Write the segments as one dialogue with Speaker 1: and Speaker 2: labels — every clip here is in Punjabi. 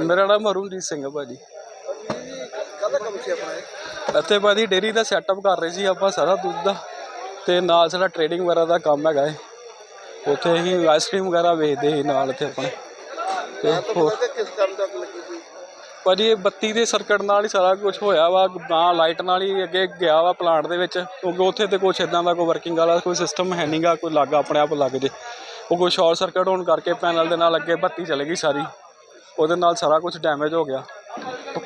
Speaker 1: ਮੇਰਾ ਨਾਮ ਅਰੁਣਜੀਤ ਸਿੰਘ ਹੈ ਭਾਜੀ।
Speaker 2: ਕਾਹਦਾ ਕੰਮ ਸੀ ਆਪਣਾ ਇਹ?
Speaker 1: ਇੱਥੇ ਭਾਜੀ ਡੇਰੀ ਦਾ ਸੈਟਅਪ ਕਰ ਰਹੇ ਸੀ ਆਪਾਂ ਸਾਰਾ ਦੁੱਧ ਦਾ ਤੇ ਨਾਲ ਸਾਡਾ ਟ੍ਰੇਡਿੰਗ ਵਗੈਰਾ ਦਾ ਕੰਮ ਹੈਗਾ ਏ ਉੱਥੇ ਹੀ ਆਈਸਕ੍ਰੀਮ ਵਗੈਰਾ ਵੇਚਦੇ ਸੀ ਨਾਲ ਇੱਥੇ ਆਪਣੇ। ਤੇ ਹੋਰ
Speaker 2: ਪਤਾ ਕਿਸ ਕੰਮ ਤੱਕ ਲੱਗੀ ਸੀ।
Speaker 1: ਭਾਜੀ ਇਹ ਬੱਤੀ ਦੇ ਸਰਕਟ ਨਾਲ ਹੀ ਸਾਰਾ ਕੁਝ ਹੋਇਆ ਵਾ ਨਾ ਲਾਈਟ ਨਾਲ ਹੀ ਅੱਗੇ ਗਿਆ ਵਾ ਪਲਾਂਟ ਦੇ ਵਿੱਚ। ਕਿਉਂਕਿ ਉੱਥੇ ਤੇ ਕੁਝ ਇਦਾਂ ਦਾ ਕੋਈ ਵਰਕਿੰਗ ਵਾਲਾ ਕੋਈ ਸਿਸਟਮ ਹੈ ਨਹੀਂਗਾ ਕੋਈ ਲੱਗ ਆਪਣੇ ਆਪ ਲੱਗ ਜੇ। ਉਹ ਕੋਈ ਸ਼ਾਰਟ ਸਰਕਟ ਹੋਣ ਕਰਕੇ ਪੈਨਲ ਦੇ ਨਾਲ ਅੱਗੇ ਬੱਤੀ ਚਲੇ ਗਈ ਸਾਰੀ। ਉਹਦੇ ਨਾਲ ਸਾਰਾ ਕੁਝ ਡੈਮੇਜ ਹੋ ਗਿਆ।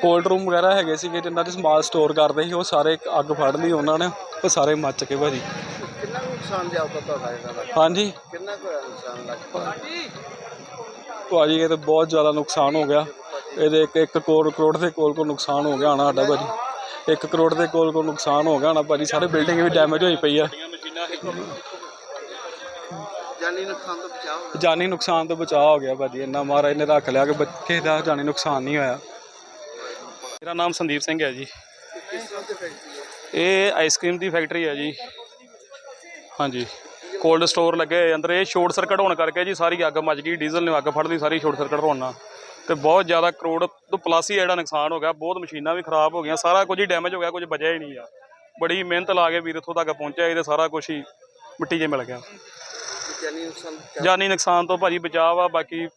Speaker 1: ਕੋਲਡ ਰੂਮ ਵਗੈਰਾ ਹੈਗੇ ਸੀਗੇ ਜਿਨ੍ਹਾਂ 'ਚ ਸਮਾਲ ਸਟੋਰ ਕਰਦੇ ਸੀ ਉਹ ਸਾਰੇ ਅੱਗ ਫੜ ਲਈ ਉਹਨਾਂ ਨੇ ਉਹ ਸਾਰੇ ਮੱਚ ਕੇ ਭਾਜੀ।
Speaker 2: ਕਿੰਨਾ ਕੁ ਨੁਕਸਾਨ ਜਾਪਦਾ ਤੁਹਾਡਾ ਇਹਨਾਂ ਦਾ?
Speaker 1: ਹਾਂਜੀ।
Speaker 2: ਕਿੰਨਾ ਕੁ ਹੋਇਆ ਨੁਕਸਾਨ ਲੱਗਦਾ?
Speaker 1: ਭਾਜੀ ਇਹ ਤਾਂ ਬਹੁਤ ਜ਼ਿਆਦਾ ਨੁਕਸਾਨ ਹੋ ਗਿਆ। ਇਹਦੇ ਇੱਕ ਇੱਕ ਕਰੋੜ ਕਰੋੜ ਦੇ ਕੋਲ ਕੋ ਨੁਕਸਾਨ ਹੋ ਗਿਆ ਹੋਣਾ ਸਾਡਾ ਭਾਜੀ। ਇੱਕ ਕਰੋੜ ਦੇ ਕੋਲ ਕੋ ਨੁਕਸਾਨ ਹੋ ਗਿਆ ਹੋਣਾ ਭਾਜੀ। ਸਾਰੇ ਬਿਲਡਿੰਗ ਵੀ ਡੈਮੇਜ ਹੋਈ ਪਈ ਆ।
Speaker 2: ਜਾਨੀ ਨੁਕਸਾਨ ਤੋਂ ਬਚਾਅ ਹੋਇਆ
Speaker 1: ਜਾਨੀ ਨੁਕਸਾਨ ਤੋਂ ਬਚਾਅ ਹੋ ਗਿਆ ਭਾਜੀ ਇੰਨਾ ਮਹਾਰਾਜ ਨੇ ਰੱਖ ਲਿਆ ਕਿ ਬੱਚੇ ਦਾ ਜਾਨੀ ਨੁਕਸਾਨ ਨਹੀਂ ਹੋਇਆ।
Speaker 3: ਮੇਰਾ ਨਾਮ ਸੰਦੀਪ ਸਿੰਘ ਹੈ ਜੀ।
Speaker 2: ਕਿਸ ਤਰ੍ਹਾਂ ਦੀ ਫੈਕਟਰੀ ਹੈ?
Speaker 3: ਇਹ ਆਈਸਕ੍ਰੀਮ ਦੀ ਫੈਕਟਰੀ ਹੈ ਜੀ। ਹਾਂਜੀ ਕੋਲਡ ਸਟੋਰ ਲੱਗੇ ਹੋਏ ਅੰਦਰ। ਇਹ ਸ਼ਾਰਟ ਸਰਕਟ ਹੋਣ ਕਰਕੇ ਜੀ ਸਾਰੀ ਅੱਗ ਮੱਚ ਗਈ ਡੀਜ਼ਲ ਨੇ ਅੱਗ ਫੜਦੀ ਸਾਰੀ ਸ਼ਾਰਟ ਸਰਕਟ ਹੋਣ ਨਾਲ। ਤੇ ਬਹੁਤ ਜ਼ਿਆਦਾ ਕਰੋੜ ਤੋਂ ਪਲੱਸ ਹੀ ਜਿਹੜਾ ਨੁਕਸਾਨ ਹੋ ਗਿਆ। ਬਹੁਤ ਮਸ਼ੀਨਾਂ ਵੀ ਖਰਾਬ ਹੋ ਗਈਆਂ ਸਾਰਾ ਕੁਝ ਹੀ ਡੈਮੇਜ ਹੋ ਗਿਆ ਕੁਝ ਬਚਿਆ ਹੀ ਨਹੀਂ ਆ। ਬੜੀ ਮਿਹਨਤ ਲਾ ਕੇ ਵੀਰ ਇੱਥੋਂ ਤੱਕ ਪਹੁੰਚਿਆ ਇਹ ਤੇ ਸਾਰਾ ਕੁਝ ਹੀ ਮਿੱਟੀ 'ਚ ਮਿਲ ਗਿਆ।
Speaker 2: ਜਾਨੀ ਨੁਕਸਾਨ
Speaker 3: ਜਾਨੀ ਨੁਕਸਾਨ ਤੋਂ ਭਾਜੀ ਬਚਾਅ ਵਾ ਬਾਕੀ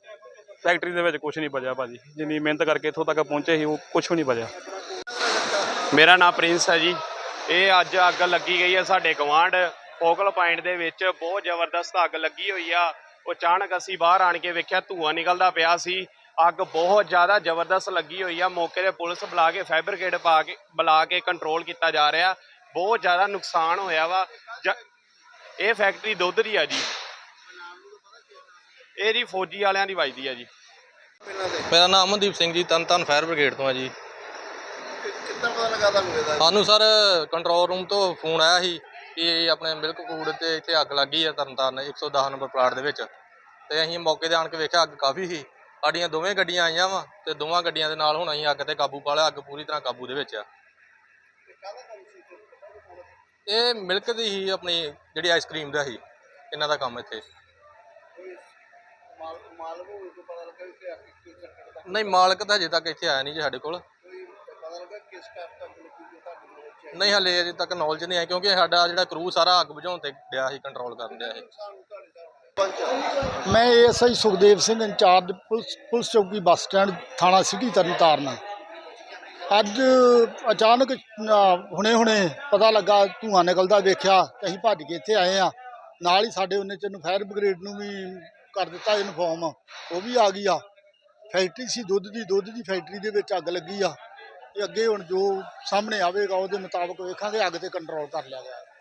Speaker 3: ਫੈਕਟਰੀ ਦੇ ਵਿੱਚ ਕੁਝ ਨਹੀਂ ਬਚਿਆ ਭਾਜੀ। ਜਿੰਨੀ ਮਿਹਨਤ ਕਰਕੇ ਇੱਥੋਂ ਤੱਕ ਪਹੁੰਚੇ ਸੀ ਉਹ ਕੁਝ ਵੀ ਨਹੀਂ ਬਚਿਆ।
Speaker 4: ਮੇਰਾ ਨਾਮ ਪ੍ਰਿੰਸ ਹੈ ਜੀ। ਇਹ ਅੱਜ ਅੱਗ ਲੱਗੀ ਗਈ ਹੈ ਸਾਡੇ ਗਵਾਂਢ ਫੋਕਲ ਪੁਆਇੰਟ ਦੇ ਵਿੱਚ। ਬਹੁਤ ਜ਼ਬਰਦਸਤ ਅੱਗ ਲੱਗੀ ਹੋਈ ਆ। ਉਹ ਅਚਾਨਕ ਅਸੀਂ ਬਾਹਰ ਆਣ ਕੇ ਵੇਖਿਆ ਧੂਆਂ ਨਿਕਲਦਾ ਪਿਆ ਸੀ। ਅੱਗ ਬਹੁਤ ਜ਼ਿਆਦਾ ਜ਼ਬਰਦਸਤ ਲੱਗੀ ਹੋਈ ਆ। ਮੌਕੇ ਤੇ ਪੁਲਿਸ ਬੁਲਾ ਕੇ ਫਾਈਬਰ ਪਾ ਕੇ ਬੁਲਾ ਕੇ ਕੰਟਰੋਲ ਕੀਤਾ ਜਾ ਰਿਹਾ। ਬਹੁਤ ਜ਼ਿਆਦਾ ਨੁਕਸਾਨ ਹੋਇਆ ਵਾ। ਜ- ਇਹ ਫੈਕਟਰੀ ਦੁੱਧ ਦੀ ਆ ਜੀ। ਇਹ ਜੀ ਫੌਜੀ ਵਾਲਿਆਂ ਦੀ ਵੱਜਦੀ ਆ ਜੀ।
Speaker 5: ਮੇਰਾ ਨਾਮ ਅਮਨਦੀਪ ਸਿੰਘ ਜੀ ਤਨਤਨ ਫਾਇਰ ਬ੍ਰਿਗੇਡ ਤੋਂ ਆ ਜੀ।
Speaker 2: ਕਿੱਦਾਂ ਪਤਾ ਲੱਗਾ ਤੁਹਾਨੂੰ ਇਹਦਾ
Speaker 5: ਸਾਨੂੰ ਸਰ ਕੰਟਰੋਲ ਰੂਮ ਤੋਂ ਫੋਨ ਆਇਆ ਸੀ ਕਿ ਆਪਣੇ ਮਿਲਕ ਫੂਡ ਤੇ ਇੱਥੇ ਅੱਗ ਲੱਗੀ ਆ ਤਰਨਤਾਰਨ 110 ਨੰਬਰ ਪਲਾਟ ਦੇ ਵਿੱਚ। ਤੇ ਅਸੀਂ ਮੌਕੇ ਤੇ ਆਣ ਕੇ ਵੇਖਿਆ ਅੱਗ ਕਾਫੀ ਸੀ। ਸਾਡੀਆਂ ਦੋਵੇਂ ਗੱਡੀਆਂ ਆਈਆਂ ਵਾ ਤੇ ਦੋਵਾਂ ਗੱਡੀਆਂ ਦੇ ਨਾਲ ਹੁਣ ਅਸੀਂ ਅੱਗ ਤੇ ਕਾਬੂ ਪਾ ਲਿਆ ਅੱਗ ਪੂਰੀ ਤਰ੍ਹਾਂ ਕਾਬੂ ਦੇ ਵਿੱਚ ਆ। ਇਹ ਮਿਲਕ ਦੀ ਹੀ ਆਪਣੀ ਜਿਹੜੀ ਆਈਸਕ੍ਰੀਮ ਦਾ ਸੀ ਇਹਨਾਂ ਦਾ ਕੰਮ ਇੱਥੇ।
Speaker 2: ਮਾਲ ਮਾਲਕ ਹੋਵੇ ਤੋਂ ਪਤਾ ਲੱਗਾ ਕਿ ਅੱਗ ਕਿਸ ਸਰਕਟ ਦਾ
Speaker 5: ਨਹੀਂ, ਮਾਲਕ ਤਾਂ ਹਜੇ ਤੱਕ ਇੱਥੇ ਆਇਆ ਨਹੀਂ ਜੀ ਸਾਡੇ ਕੋਲ।
Speaker 2: ਕੋਈ ਪਤਾ ਲੱਗਾ ਕਿਸ ਕਾਰਨ ਤੱਕ ਲੱਗੀ ਜੋ ਤੁਹਾਡੇ ਵਿੱਚ
Speaker 5: ਨਹੀਂ, ਹਲੇ ਅਜੇ ਤੱਕ ਨੌਲੇਜ ਨਹੀਂ ਹੈ ਕਿਉਂਕਿ ਸਾਡਾ ਜਿਹੜਾ ਕਰੂ ਸਾਰਾ ਅੱਗ ਬੁਝਾਉਣ ਤੇ ਡਿਆ ਸੀ ਕੰਟਰੋਲ ਕਰਨ ਡਿਆ ਸੀ।
Speaker 6: ਮੈਂ ASI Sukhdev Singh, incharge police police ਚੌਕੀ ਬੱਸ ਸਟੈਂਡ, ਥਾਣਾ ਸਿਟੀ ਤਰਨਤਾਰਨ। ਅੱਜ ਅਚਾਨਕ ਹੁਣੇ ਹੁਣੇ ਪਤਾ ਲੱਗਾ, ਧੂੰਆਂ ਨਿਕਲਦਾ ਵੇਖਿਆ ਅਸੀਂ ਭੱਜ ਕੇ ਇੱਥੇ ਆਏ ਆ ਨਾਲ ਹੀ ਸਾਡੇ ਉਹਨੇ ਚ ਫਾਇਰ ਬ੍ਰਿਗੇਡ ਨੂੰ ਵੀ ਕਰ ਦਿੱਤਾ ਇਨਫੋਰਮ ਉਹ ਵੀ ਆ ਗਈ ਆ। ਫੈਕਟਰੀ ਸੀ, ਦੁੱਧ ਦੀ ਦੁੱਧ ਦੀ ਫੈਕਟਰੀ ਦੇ ਵਿੱਚ ਅੱਗ ਲੱਗੀ ਆ। ਤੇ ਅੱਗੇ ਹੁਣ ਜੋ ਸਾਹਮਣੇ ਆਵੇਗਾ, ਉਹਦੇ ਮੁਤਾਬਕ ਵੇਖਾਂਗੇ, ਅੱਗ ਤੇ ਕੰਟਰੋਲ ਕਰ ਲਿਆ ਗਿਆ।